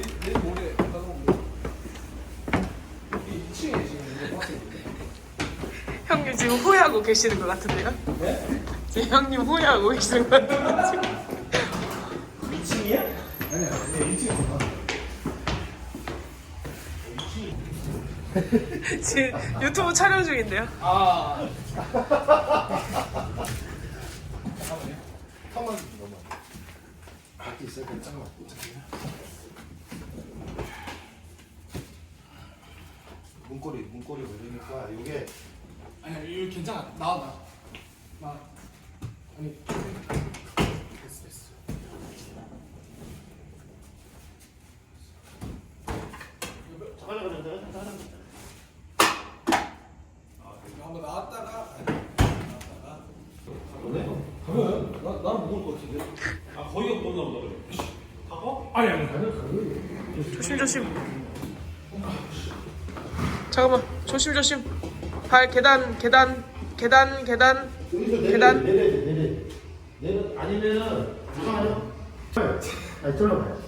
내일 내일 모레 갔다 오면 이 2층에 지금 형님 지금 후회하고 계시는 것 같은데요? 네? 지금 형님 후회하고 계시는 것 같은데 지금. 아니 아니 2층에서 봐. 지금 유튜브 촬영 중인데요. 아 한번 넘어. 밖에 있어야 괜찮아. 문고리 문고리 걸리니까 이게 아니 이거 괜찮아 나와 나. 나 아니 됐어 됐어. 아, 이거 한번 나왔다가 나왔다가 가면 나 나는 먹을 것 같은데. 아 거기가 무겁나 보다 그래. 하고? 아니 아니 아니. 조심 조심. 잠깐만 조심 조심. 발 계단 계단 계단 계단 여기서 계단. 내려 내려 내려 아니면은 이상하죠? 아니 들어봐요.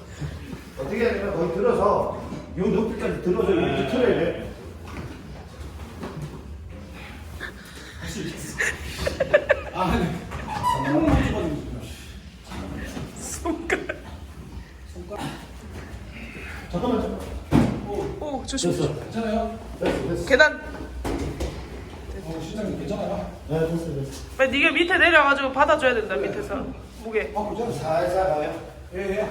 어떻게 하냐면 거기 들어서 요 높이까지 들어서 이렇게 틀어야 돼. 손가락. 잠깐만 잠깐만. 오 조심. 됐어 괜찮아요? 됐어 됐어. 계단. 어 실장님 괜찮아요? 네 됐어 됐어. 빨리 네가 밑에 내려가지고 받아줘야 된다 밑에서 무게. 아 괜찮아. 살살 가요. 예 예.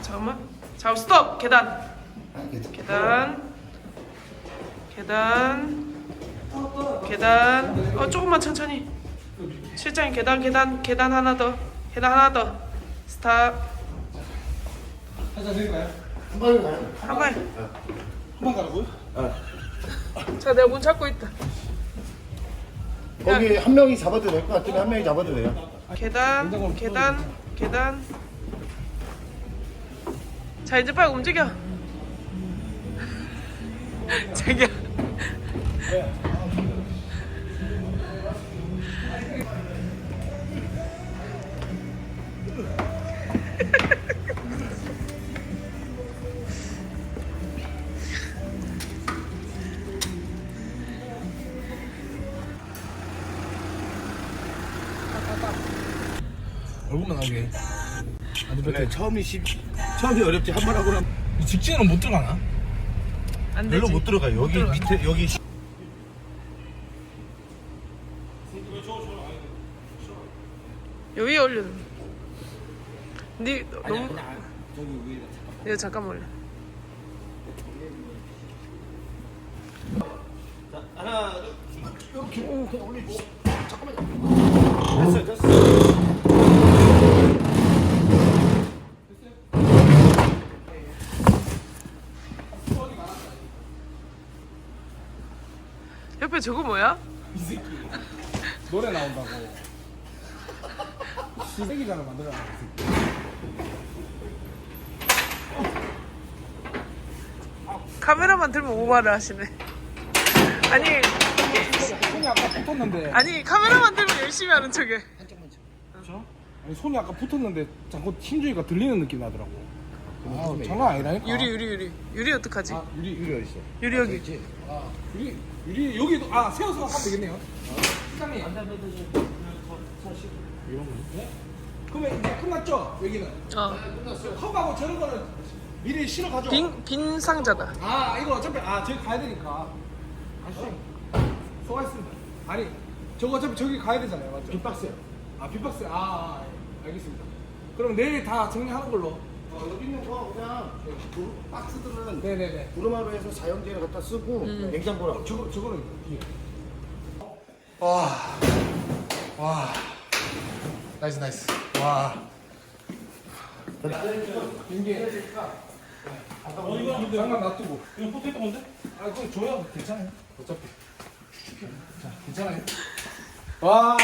잠깐만. 자 스톱 계단. 아, 괜찮아. 계단. 계단. 계단. 어 조금만 천천히. 실장님 계단 계단 계단 하나 더. 계단 하나 더. 스탑. 한잔 될까요? 한 번에 가요. 한 번. 한번 가라고요? 자 내가 문 잡고 있다. 거기 한 명이 잡아도 될 것 같으면 한 명이 잡아도 돼요. 계단 계단 계단. 자 이제 빨리 움직여. 자기야. 얼굴만 나오게. 아니 그래 처음이 쉽 처음이 어렵지 한 번 하고 나면 이 직진은 못 들어가나? 안 되지. 별로 못 들어가요. 여기 들어가. 밑에 여기 요 위에 올려. 네 너무. 저기 위에 이거 잠깐만 올려. 하나 둘, 이렇게 그냥 올리고 잠깐만요. 됐어 됐어. 저거 뭐야? 이 새끼 노래 나온다고. 시래기장을 만들어놔. 이 새끼. 카메라만 들면 오바를 하시네. 아니 손이 아까 붙었는데. 아니 카메라만 들면 열심히 하는 척해. 그렇죠? 아니 손이 아까 붙었는데 자꾸 힘주기가 들리는 느낌 나더라고. 아, 장난 아니라니까. 유리 유리 유리 유리 어떡하지? 아, 유리 유리 어디 있어? 유리 여기. 아, 유리 유리 여기도 아 세워서 하면 되겠네요. 시장님. 이런 거. 네? 그러면 이제 끝났죠? 여기는. 어. 컵하고 저런 거는 미리 실어 가져. 빈, 빈 상자다. 아 이거 어차피 아 저기 가야 되니까. 아씨. 수고하셨습니다. 아니 저거 어차피 저기 가야 되잖아요, 맞죠? 빅박스요. 아 빅박스. 아, 아 예. 알겠습니다. 그럼 내일 다 정리하는 걸로. 어, 여기 있는 거 그냥 부- 박스들은 네네네. 부르마로 해서 사용제를 갖다 쓰고 냉장고랑 어, 저거 저거는 뒤에. 와, 와, 나이스 나이스. 와, 이게 어 이거 장난 놔두고. 이거 포테이토 건데? 아 그럼 줘야 괜찮아요. 어차피. 자 괜찮아요. 와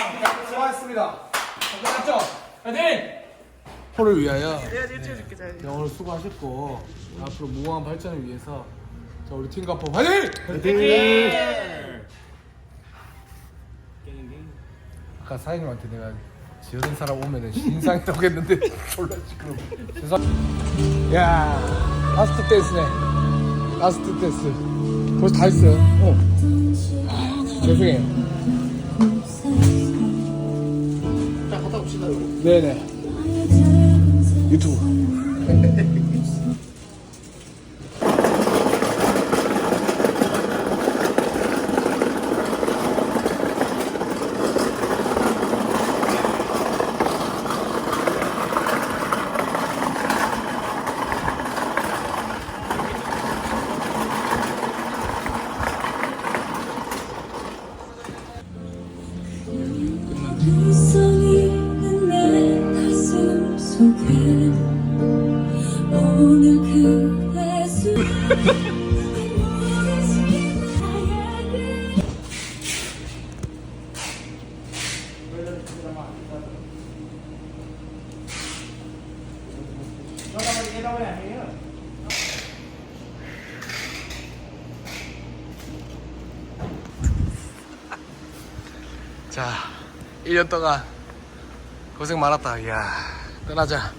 수고하셨습니다. 끝났죠? 파이팅! 호를 위하여 내가. 네, 오늘 수고하셨고 앞으로 무궁한 발전을 위해서 자 우리 팀가포 화이팅! 아까 사장님한테 내가 여든 사람 오면은 신상이라고 했는데 졸라 지금 세상 야 라스트 댄스네. 라스트 댄스 벌써 다 했어요. 어. 아, 죄송해요. 자 갔다 옵시다. 네네 유튜브 자 1년 동안 고생 많았다. 이야 떠나자